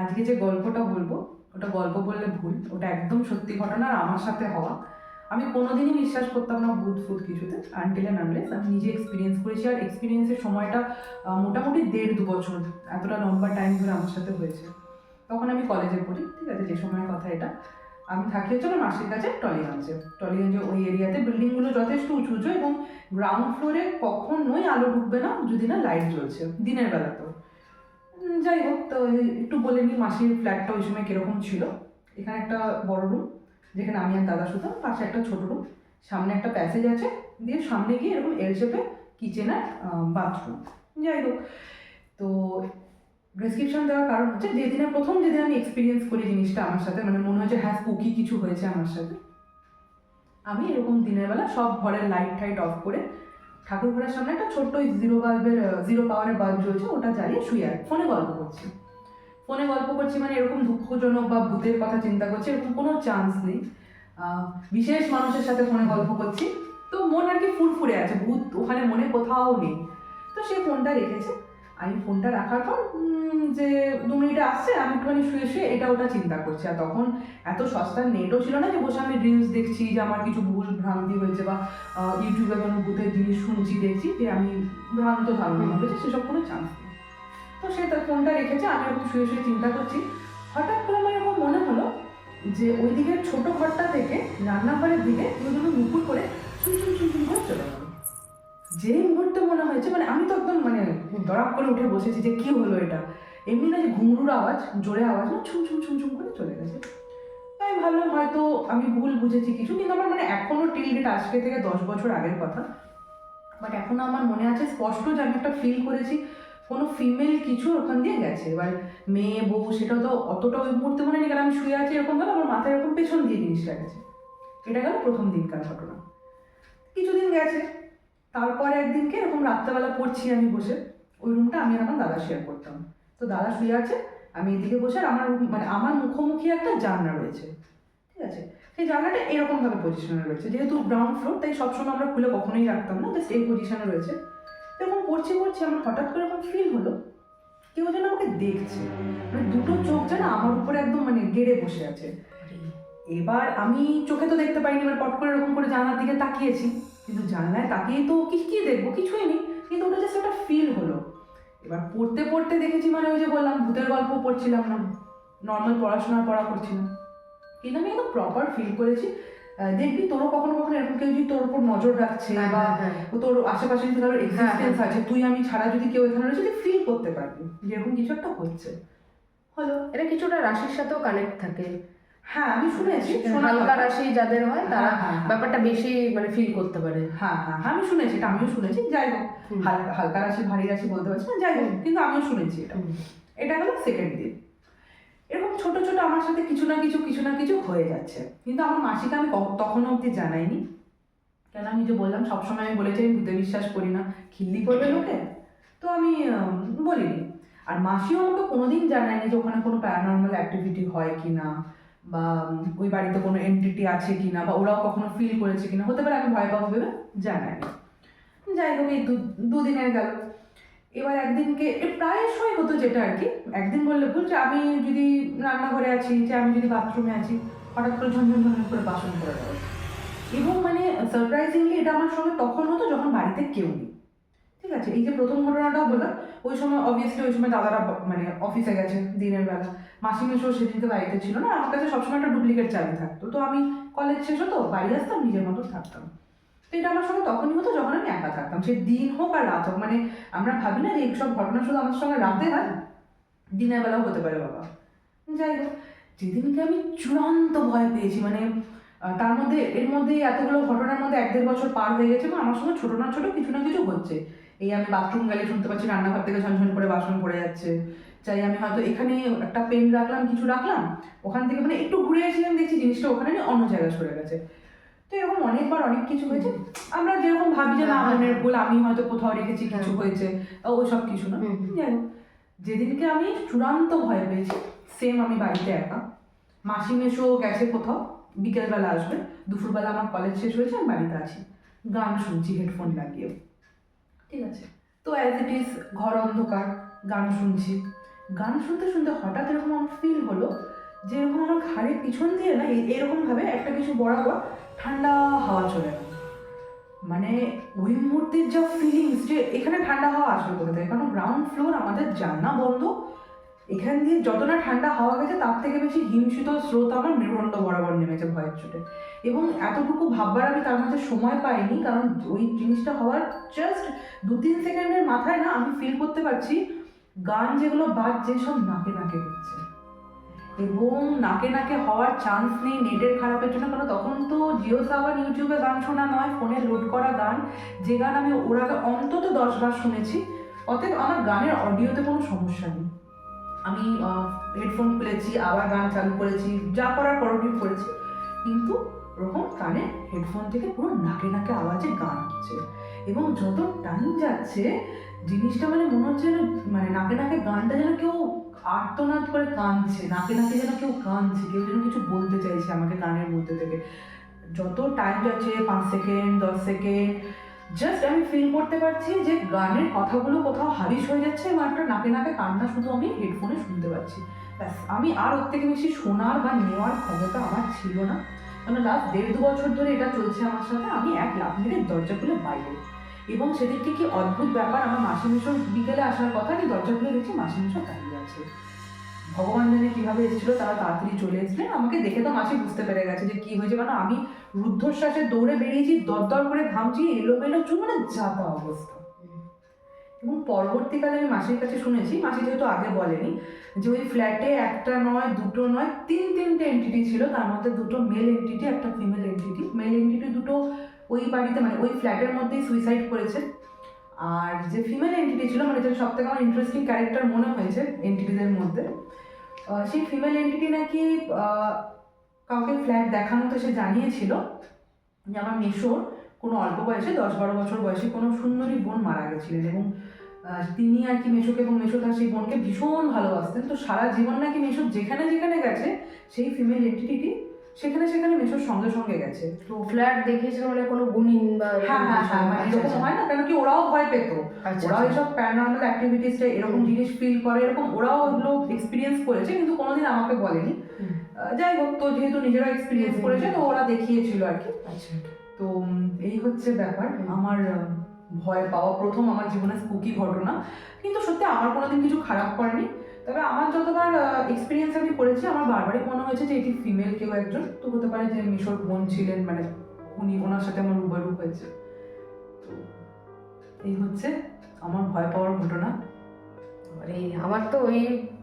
আজকে যে গল্পটা বলব, ওটা গল্প বললে ভুল, ওটা একদম সত্যি ঘটনা আর আমার সাথে হওয়া। আমি কোনোদিনই বিশ্বাস করতাম না ভূত ফুট কিছুতে আনটিল অ্যান্ড আনলেস আমি নিজে এক্সপিরিয়েন্স করেছি আর এক্সপিরিয়েন্সের সময়টা মোটামুটি দেড় দু বছর এতটা লম্বা টাইম ধরে আমার সাথে হয়েছে। তখন আমি কলেজে পড়ি, ঠিক আছে, যে সময়ের কথা এটা। আমি থাকি হচ্ছে আমার মাসির কাছে টলিগঞ্জে। টলিগঞ্জে ওই এরিয়াতে বিল্ডিংগুলো যথেষ্ট উঁচু উঁচু এবং গ্রাউন্ড ফ্লোরে কখনোই আলো ঢুকবে না যদি না লাইট জ্বলছে, দিনের বেলা তো যাই হোক, তো একটু বলে নিই মাসির ফ্ল্যাটটা ওই সময় কীরকম ছিল। এখানে একটা বড় রুম যেখানে আমি আর দাদা শুতাম পাশে একটা ছোট রুম সামনে একটা প্যাসেজ আছে, দিয়ে সামনে গিয়ে এরকম এল শেপে কিচেন আর বাথরুম যাই হোক, তো প্রেসক্রিপশন দেওয়ার কারণ হচ্ছে, যেদিনে প্রথম যেদিন আমি এক্সপিরিয়েন্স করি জিনিসটা আমার সাথে মানে মনে হচ্ছে হ্যাঁ স্পুকি কিছু হয়েছে আমার সাথে। আমি এরকম দিনের বেলা সব ঘরের লাইট টাইট অফ করে ঠাকুর ঘরের সামনে একটা ছোট্ট জিরো বাল্বের জিরো পাওয়ারের বাল্ব জ্বলছে, ওটা চালিয়ে শুয়ে ফোনে গল্প করছি। ফোনে গল্প করছি মানে এরকম দুঃখজনক বা ভূতের কথা চিন্তা করছি, এরকম কোনো চান্স নেই। বিশেষ মানুষের সাথে ফোনে গল্প করছি। তো মন আর কি ফুরফুরে আছে, ভূত ওখানে মনে কোথাও নেই। তো সে ফোনটা রেখেছে। আমি ফোনটা রাখার পর যে দু মিনিটে আসছে আমি একটুখানি শুয়ে শুয়ে এটা ওটা চিন্তা করছি। আর তখন এত সস্তার নেটও ছিল না যে বসে আমি রিলস দেখছি যে আমার কিছু ভুল ভ্রান্তি হয়েছে বা ইউটিউবে কোনো ভূতের জিনিস শুনছি দেখছি যে আমি ভ্রান্ত ধারণা হয়েছে সেসব কোনো চান্স নেই। তো সে তার ফোনটা রেখেছে আমি এরকম শুয়ে শুয়ে চিন্তা করছি। হঠাৎ করে আমার এরকম মনে হলো যে ওই দিকের ছোট ঘরটা থেকে রান্নাঘরের দিকে ওইগুলো মুকুর করে চুন চুন চুন চুন করে চলে গেল। যে মুহূর্তে মনে হয়েছে মানে আমি তো একদম মানে দরাপ করে উঠে বসেছি যে কি হলো এটা। এমনি না যে ঘুঙরুর আওয়াজ, জোরে আওয়াজ, না ছুম ছুম ছুম ছুম করে চলে গেছে। তাই ভাবলাম হয়তো আমি ভুল বুঝেছি কিছু, কিন্তু আমার মানে এখনও টিল ডেট আজকে থেকে দশ বছর আগের কথা। বাট এখনও আমার মনে আছে স্পষ্ট যে আমি একটা ফিল করেছি, কোনো ফিমেল কিছু ওখান দিয়ে গেছে। এবার মেয়ে, বউ সেটা তো অতটা ওই মুহূর্তে মনে নেই, কারণ আমি শুয়ে আছি এরকম গেল আমার মাথায় এরকম পেছন দিয়ে জিনিসটা গেছে। এটা গেল প্রথম দিনকার ঘটনা। কিছুদিন গেছে তারপরে একদিনকে এরকম রাত্রেবেলা পড়ছি আমি বসে ওই রুমটা আমি আর আমার দাদা শেয়ার করতাম। তো দাদা শুয়ে আছে আমি এদিকে বসে আর আমার মানে আমার মুখোমুখি একটা জানলা রয়েছে ঠিক আছে? সেই জানলাটা এরকমভাবে পজিশনে রয়েছে যেহেতু গ্রাউন্ড ফ্লোর তাই সবসময় আমরা খুলে কখনোই রাখতাম না জাস্ট এই পজিশনে রয়েছে। এরকম পড়ছি পড়ছি আমার হঠাৎ করে এরকম ফিল হলো কেউ যেন আমাকে দেখছে মানে দুটো চোখ যেন আমার উপরে একদম মানে গেড়ে বসে আছে। এবার আমি চোখে তো দেখতে পাইনি এবার পট করে এরকম করে জানলার দিকে তাকিয়েছি। কিন্তু জানলায় তাকিয়ে তো কি কি দেখব? কিছুই নেই। কিন্তু ওটা জাস্ট একটা ফিল হলো। এবার পড়তে পড়তে দেখেছি মানে ওই যে বললাম ভূতের গল্প পড়ছিলাম না। নর্মাল পড়াশোনার পড়া করছিলাম। কিন্তু আমি একদম প্রপার ফিল করেছি। দেখবি তোরও কখনো কখনো এরকম কেউ যদি তোর উপর নজর রাখছে হ্যাঁ, বা হ্যাঁ, হ্যাঁ। তোর আশেপাশে যদি কারোর এক্সিস্টেন্স। আছে তুই আমি ছাড়া যদি কেউ এখানে রয়েছে ফিল করতে পারবি। যে এরকম কিছু একটা হচ্ছে। হলো। এটা কিছুটা রাশির সাথেও কানেক্ট থাকে। হ্যাঁ আমি শুনেছি শোনা হালকা রাশি যাদের হয় তারা হ্যাঁ, হ্যাঁ, হ্যাঁ। ব্যাপারটা বেশি মানে ফিল করতে পারে। হ্যাঁ হ্যাঁ হ্যাঁ, আমি শুনেছি এটা আমিও শুনেছি যাই হোক। হালকা রাশি ভারী রাশি বলতে পারছি না যাই হোক কিন্তু আমিও শুনেছি এটা। এটা হলো সেকেন্ড দিন। এরকম ছোট ছোট আমার সাথে কিছু না কিছু কিছু না কিছু হয়ে যাচ্ছে। কিন্তু আমার মাসিকে আমি তখনও অবধি জানাইনি। কেন আমি যে বললাম সবসময় আমি বলেছি আমি ভূতে বিশ্বাস করি না খিল্লি করবে লোকে। তো আমি আম, বলিনি। আর মাসিও আমাকে কোনোদিন জানায়নি যে ওখানে কোনো প্যারানর্মাল অ্যাক্টিভিটি হয় কি না বা ওই বাড়িতে কোনো এন্টিটি আছে কি না বা ওরাও কখনো ফিল করেছে কিনা, হতে পারে আমি ভয় পাবো ভেবে জানাইনি। যাই হোক, এই দুদিনের গেল। এবার একদিনকে প্রায়শই হতো যেটা আর কি, একদিন বললে ভুল যে আমি যদি রান্নাঘরে আছি, যে আমি যদি বাথরুমে আছি, হঠাৎ করে ঝনঝন ঝনঝন করে বাসন করে দেবো এবং মানে সারপ্রাইজিংলি এটা আমার সঙ্গে তখন হতো যখন বাড়িতে কেউ নেই। ঠিক আছে, এই যে প্রথম ঘটনাটাও বললাম, ওই সময় অবভিয়াসলি ওই সময় দাদারা মানে অফিসে গেছে দিনের বেলা। মাসি মেশো সেদিনকে বাড়িতে ছিল না, আমার কাছে সবসময় একটা ডুপ্লিকেট চাবি থাকতো। তো আমি কলেজ শেষ হতো, বাড়ি আসতাম, নিজের মতো থাকতাম। তো এটা আমার সঙ্গে তখনই হতো যখন আমি একা থাকতাম। সে দিন হোক আর রাত হোক মানে আমরা ভাবি না যে এইসব ঘটনা শুধু আমার সঙ্গে রাতে হয়, দিনের বেলাও হতে পারে বাবা। যাই হোক, যেদিনকে আমি চূড়ান্ত ভয় পেয়েছি মানে তার মধ্যে, এর মধ্যে এতগুলো ঘটনার মধ্যে এক দেড় বছর পার হয়ে গেছে এবং আমার সঙ্গে ছোটো না ছোটো কিছু না কিছু হচ্ছে। এই আমি বাথরুম গেলে শুনতে পাচ্ছি রান্নাঘর থেকে ঝনঝন করে বাসন পড়ে যাচ্ছে। চাই আমি হয়তো এখানে একটা পেন রাখলাম কিছু রাখলাম ওখান থেকে মানে একটু ঘুরে আসলাম দেখছি জিনিসটা ওখানে নিয়ে অন্য জায়গায় সরে গেছে। তো এরকম অনেকবার অনেক কিছু হয়েছে। আমরা যেরকম ভাবি যে না হ্যাঁ, মনের হ্যাঁ। ভুল আমি হয়তো কোথাও রেখেছি কিছু হ্যাঁ। হয়েছে ওই সব কিছু না। যাই হোক যেদিনকে আমি চূড়ান্ত ভয় পেয়েছি সেম আমি বাড়িতে একা। মাসি মেশো গেছে কোথাও বিকেলবেলা আসবে দুপুরবেলা আমার কলেজ শেষ হয়েছে আমি বাড়িতে আছি। গান শুনছি হেডফোন লাগিয়ে ঠিক আছে? তো অ্যাজ ইট ইজ ঘর অন্ধকার, গান শুনছি। গান শুনতে শুনতে হঠাৎ এরকম আমার ফিল হলো যে এরকম আমার ঘাড়ের পিছন দিয়ে না এরকমভাবে এরকম ভাবে একটা কিছু বরাবর ঠান্ডা হাওয়া চলে গেল। মানে ওই মুহূর্তের যা ফিলিংস যে এখানে ঠান্ডা হাওয়া আসবে কোথায় কারণ গ্রাউন্ড ফ্লোর আমাদের জানা বন্ধ এখান দিয়ে যত না ঠান্ডা হাওয়া গেছে, তার থেকে বেশি হিমশীত স্রোত আমার মেরুদণ্ড বরাবর নেমেছে ভয়ের চোটে। এবং এতটুকু ভাববার আমি তার মাঝে সময় পাইনি, কারণ ওই জিনিসটা হওয়ার জাস্ট দু তিন সেকেন্ডের মাথায় না আমি ফিল করতে পারছি, গান যেগুলো বাজছে সব নাকে নাকে হচ্ছে। এবং নাকে নাকে হওয়ার চান্স নেই নেটের খারাপের জন্য, কারণ তখন তো জিও সাওয়ার ইউটিউবে গান শোনা নয়, ফোনে লোড করা গান। যে গান আমি ওর আগে অন্তত দশবার শুনেছি, অতএব আমার গানের অডিওতে কোনো সমস্যা নেই। আমি হেডফোন খুলেছি, আবার গান চালু করেছি, যা করার করণীয় করেছি। কিন্তু ওরকম কানে হেডফোন থেকে পুরো নাকে নাকে আওয়াজে গান হচ্ছে। এবং যত টাইম যাচ্ছে, জিনিসটা মানে মনে হচ্ছে যেন মানে নাকে নাকে গানটা যেন কেউ আর্তনাদ করে কাঁদছে, নাকে নাকে যেন কেউ কাঁদছে, কেউ যেন কিছু বলতে চাইছে আমাকে গানের মধ্যে থেকে। যত টাইম যাচ্ছে, পাঁচ সেকেন্ড দশ সেকেন্ড জাস্ট আমি ফিল করতে পারছি যে গানের কথাগুলো কোথাও হারিশ হয়ে যাচ্ছে এবং একটা নাকে নাকে কান্না শুধু আমি হেডফোনে শুনতে পাচ্ছি। ব্যাস, আমি আর ওর থেকে বেশি শোনার বা নেওয়ার ক্ষমতা আমার ছিল না। কারণ লাস্ট দেড় দু বছর ধরে এটা চলছে আমার সাথে, আমি এক লাখ মেরে দরজা খুলে বাইরে। এবং সেদিনকে কি অদ্ভুত ব্যাপার, আমার মাসি মিশর বিকেলে আসার কথা, আমি দরজা খুলে দেখছি মাসি মিশর দাঁড়িয়ে আছে। ভগবান জানে কীভাবে এসেছিল, তারা তাড়াতাড়ি চলে এসেছিলেন আমাকে দেখে তো মাসি বুঝতে পেরে গেছে যে কী হয়েছে কারণ আমি রুদ্ধশ্বাসে দৌড়ে বেরিয়েছি, দরদর করে ঘামছি, এলোমেলো চুল মানে যাতা অবস্থা। এবং পরবর্তীকালে আমি মাসির কাছে শুনেছি, মাসি যেহেতু আগে বলেনি, যে ওই ফ্ল্যাটে একটা নয়, দুটো নয়, তিন তিনটে এন্টিটি ছিল, তার মধ্যে দুটো মেল এন্টিটি একটা ফিমেল এন্টিটি মেল এন্টিটি দুটো ওই বাড়িতে মানে ওই ফ্ল্যাটের মধ্যেই সুইসাইড করেছে। আর যে ফিমেল এন্টিটি ছিল মানে যেটা সব থেকে আমার ইন্টারেস্টিং ক্যারেক্টার মনে হয়েছে এন্টিটিদের মধ্যে সেই ফিমেল এন্টিটি নাকি কাউকে ফ্ল্যাট দেখানোতে সে জানিয়েছিল যে আমার মেশোর কোনো অল্প বয়সে দশ বারো বছর বয়সে কোনো সুন্দরী বোন মারা গেছিলেন এবং তিনি আর কি মেশোকে এবং মেশো তার সেই বোনকে ভীষণ ভালোবাসতেন। তো সারা জীবন নাকি মেশো যেখানে যেখানে গেছে সেই ফিমেল এন্টিটিটি সেখানে সেখানে মেশোর সঙ্গে সঙ্গে গেছে। তো ফ্ল্যাট দেখিয়েছিল মানে কোনো গুণিন বা হ্যাঁ হ্যাঁ হ্যাঁ মানে এরকম হয় না কেন কি ওরাও ভয় পেত। আচ্ছা ওরাও। এইসব প্যারানর্মাল অ্যাক্টিভিটিসটা এরকম জিনিস ফিল করে এরকম ওরাও এগুলো এক্সপিরিয়েন্স করেছে কিন্তু কোনোদিন আমাকে বলেনি। যাই হোক তো যেহেতু নিজেরা এক্সপিরিয়েন্স করেছে তো ওরা দেখিয়েছিল আর কি। আচ্ছা। তো এই হচ্ছে ব্যাপার। আমার ভয় পাওয়া প্রথম আমার জীবনে স্পুকি ঘটনা। কিন্তু সত্যি আমার কোনোদিন কিছু খারাপ করেনি। তবে আমার যতবার এক্সপিরিয়েন্স আমি করেছি আমার বারবারই মনে হয়েছে যে এটি ফিমেল কেউ একজন। তো হতে পারে যে মিশর বোন ছিলেন মানে উনি ওনার সাথে আমার রুবারু হয়েছে। তো এই হচ্ছে আমার ভয় পাওয়ার ঘটনা। আমার তো ওই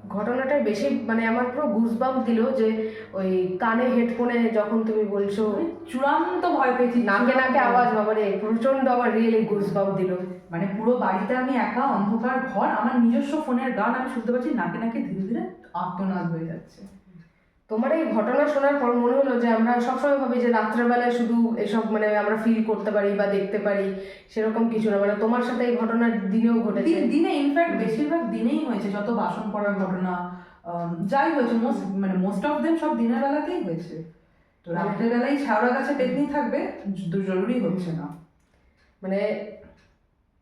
ঘটনাটাই বেশি মানে আমার পুরো গুজবাম দিল যে ওই কানে হেডফোনে যখন তুমি বলছো চূড়ান্ত ভয় পেয়েছি নাকে নাকে। আওয়াজ বাবারে প্রচণ্ড আমার রিয়েলি গুজবাম দিল মানে পুরো বাড়িতে আমি একা অন্ধকার ঘর আমার নিজস্ব ফোনের গান আমি শুনতে পাচ্ছি নাকে নাকে ধীরে ধীরে আত্মনাদ হয়ে যাচ্ছে তোমার এই ঘটনা শোনার পর মনে হলো যে আমরা সবসময় ভাবি যে রাত্রেবেলায় শুধু এসব মানে আমরা ফিল করতে পারি বা দেখতে পারি সেরকম কিছু না। মানে তোমার সাথে এই ঘটনা দিনেও ঘটেছে। দিন- ইনফ্যাক্ট বেশিরভাগ দিনেই হয়েছে যত বাসন পড়ার ঘটনা যাই হয়েছে মোস্ট মানে মোস্ট অফ দেম সব দিনের বেলাতেই হয়েছে। তো মানে- রাত্রের বেলায় শ্যাওড়া গাছে পেতনি থাকবে জরুরি হচ্ছে না। মানে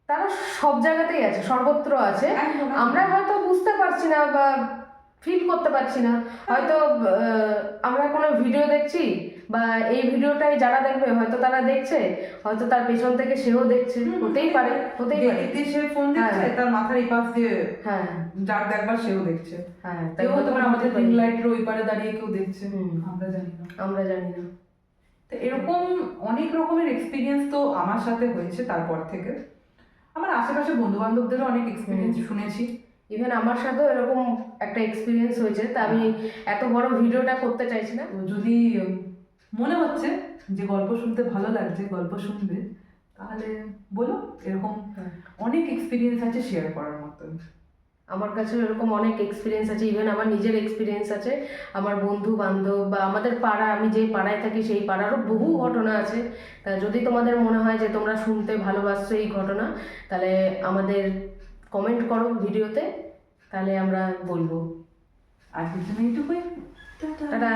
তারা সব জায়গাতেই আছে সর্বত্র আছে। আমরা হয়তো বুঝতে পারছি না বা ফিল করতে পারছি না। হয়তো আমরা কোনো ভিডিও দেখছি বা এই ভিডিওটাই যারা দেখবে হয়তো তারা দেখছে হয়তো তার পেছন থেকে সেও দেখছে। হতেই পারে হতেই পারে। সে ফোন দেখছে হ্যাঁ। তার মাথার এই পাশ দিয়ে হ্যাঁ। যার দেখবার সেও দেখছে। হ্যাঁ তাই হতে আমাদের রিং লাইটের ওই পারে দাঁড়িয়ে কেউ দেখছে। আমরা জানি না। আমরা জানি না। তো এরকম অনেক রকমের এক্সপিরিয়েন্স তো আমার সাথে হয়েছে তারপর থেকে। আমার আশেপাশে বন্ধু বান্ধবদেরও অনেক এক্সপিরিয়েন্স শুনেছি। ইভেন আমার সাথেও এরকম একটা এক্সপিরিয়েন্স হয়েছে তা আমি এত বড় ভিডিওটা করতে চাইছি না। যদি মনে হচ্ছে যে গল্প শুনতে ভালো লাগছে গল্প শুনবে তাহলে বলো এরকম হ্যাঁ। অনেক এক্সপিরিয়েন্স আছে শেয়ার করার মতো। আমার কাছে এরকম অনেক এক্সপিরিয়েন্স আছে ইভেন আমার নিজের এক্সপিরিয়েন্স আছে। আমার বন্ধু বান্ধব বা আমাদের পাড়া আমি যে পাড়ায় থাকি সেই পাড়ারও বহু ঘটনা আছে। তা যদি তোমাদের মনে হয় যে তোমরা শুনতে ভালোবাসছো এই ঘটনা তাহলে আমাদের কমেন্ট করো ভিডিওতে তাহলে আমরা বলব। আজকের জন্য এইটুকুই টাটা। টাটা।